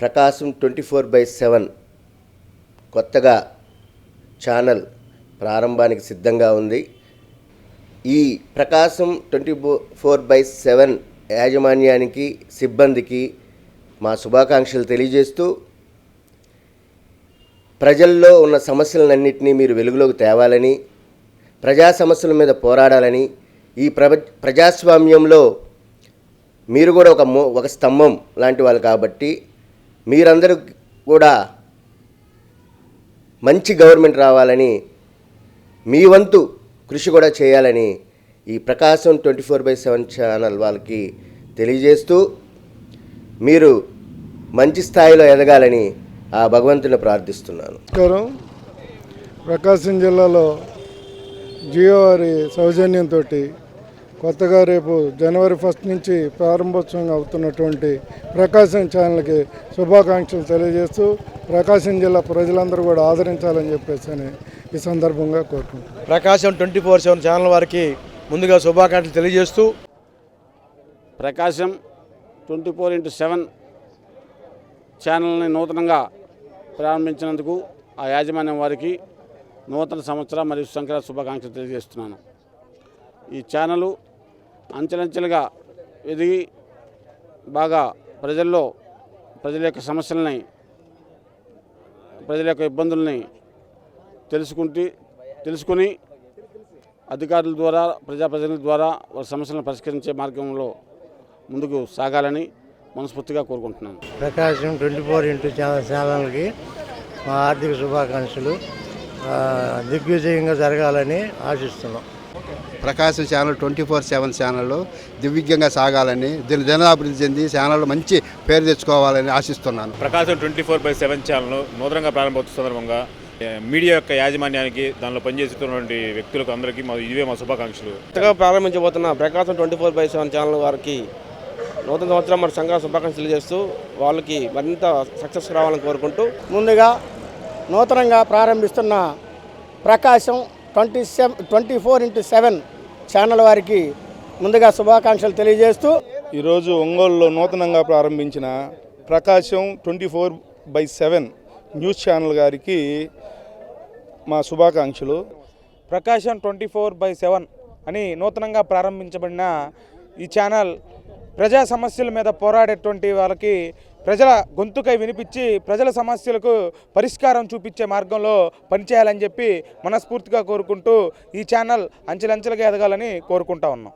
Prakasam twenty four by seven కొత్తగా channel ప్రారంభానికి సిద్ధంగా ఉంది. ఈ Prakasam twenty four by seven యాజమాన్యానికి సిబ్బందికి మా శుభాకాంక్షలు తెలియజేస్తూ ప్రజల్లో ఉన్న సమస్యలన్నింటినీ మీరు వెలుగులోకి తేవాలని ప్రజా సమస్యల మీద పోరాడాలని ఈ ప్ర ప్రజాస్వామ్యంలో మీరు కూడా ఒక మో ఒక స్తంభం లాంటి వాళ్ళు కాబట్టి మీరందరూ కూడా మంచి గవర్నమెంట్ రావాలని మీ వంతు కృషి కూడా చేయాలని ఈ Prakasam twenty four by seven channel వాళ్ళకి తెలియజేస్తూ మీరు మంచి స్థాయిలో ఎదగాలని ఆ భగవంతుని ప్రార్థిస్తున్నాను. నమస్కారం. ప్రకాశం జిల్లాలో జియో వారి సౌజన్యంతో కొత్తగా రేపు జనవరి ఫస్ట్ నుంచి ప్రారంభోత్సవం అవుతున్నటువంటి ప్రకాశం ఛానల్కి శుభాకాంక్షలు తెలియజేస్తూ ప్రకాశం జిల్లా ప్రజలందరూ కూడా ఆదరించాలని చెప్పేసి అని ఈ సందర్భంగా కోరుకుంటున్నాను. Prakasam twenty four seven channel వారికి ముందుగా శుభాకాంక్షలు తెలియజేస్తూ Prakasam twenty four into seven ఛానల్ని నూతనంగా ప్రారంభించినందుకు ఆ యాజమాన్యం వారికి నూతన సంవత్సర మరియు సంక్రాంతి శుభాకాంక్షలు తెలియజేస్తున్నాను. ఈ ఛానలు అంచెలంచెలుగా ఎదిగి బాగా ప్రజల్లో ప్రజల యొక్క సమస్యలని ప్రజల యొక్క ఇబ్బందుల్ని తెలుసుకుంటూ తెలుసుకుని అధికారుల ద్వారా ప్రజాప్రతినిధుల ద్వారా వారి సమస్యలను పరిష్కరించే మార్గంలో ముందుకు సాగాలని మనస్ఫూర్తిగా కోరుకుంటున్నాను. ప్రకాశం ట్వంటీ ఫోర్ ఇంటూ ఛానల్కి మా ఆర్థిక శుభాకాంక్షలు. దిగ్విజయంగా జరగాలని ఆశిస్తున్నాం. Prakasam channel twenty four seven channel దివ్యంగా సాగాలని దిన దినాభివృద్ధి చెంది ఛానల్ మంచి పేరు తెచ్చుకోవాలని ఆశిస్తున్నాను. Prakasam twenty four by seven channel నూతనంగా ప్రారంభోత్సవ సందర్భంగా మీడియా యొక్క యాజమాన్యానికి దానిలో పనిచేస్తున్నటువంటి వ్యక్తులకు అందరికీ మా ఇవే మా శుభాకాంక్షలు. కొత్తగా ప్రారంభించబోతున్న Prakasam twenty four by seven channel వారికి నూతన సంవత్సరం మరి సంఘ శుభాకాంక్షలు తెలియజేస్తూ వాళ్ళకి మరింత సక్సెస్ రావాలని కోరుకుంటూ ముందుగా నూతనంగా ప్రారంభిస్తున్న Prakasam twenty seven twenty four into seven channel వారికి ముందుగా శుభాకాంక్షలు తెలియజేస్తూ ఈరోజు ఒంగోలులో నూతనంగా ప్రారంభించిన Prakasam twenty four by seven news channel గారికి మా శుభాకాంక్షలు. Prakasam twenty four by seven అని నూతనంగా ప్రారంభించబడిన ఈ ఛానల్ ప్రజా సమస్యల మీద పోరాడేటువంటి వాళ్ళకి ప్రజల గొంతుకై వినిపించి ప్రజల సమస్యలకు పరిష్కారం చూపించే మార్గంలో పనిచేయాలని చెప్పి మనస్ఫూర్తిగా కోరుకుంటూ ఈ ఛానల్ అంచెలంచెలుగా ఎదగాలని కోరుకుంటా ఉన్నాం.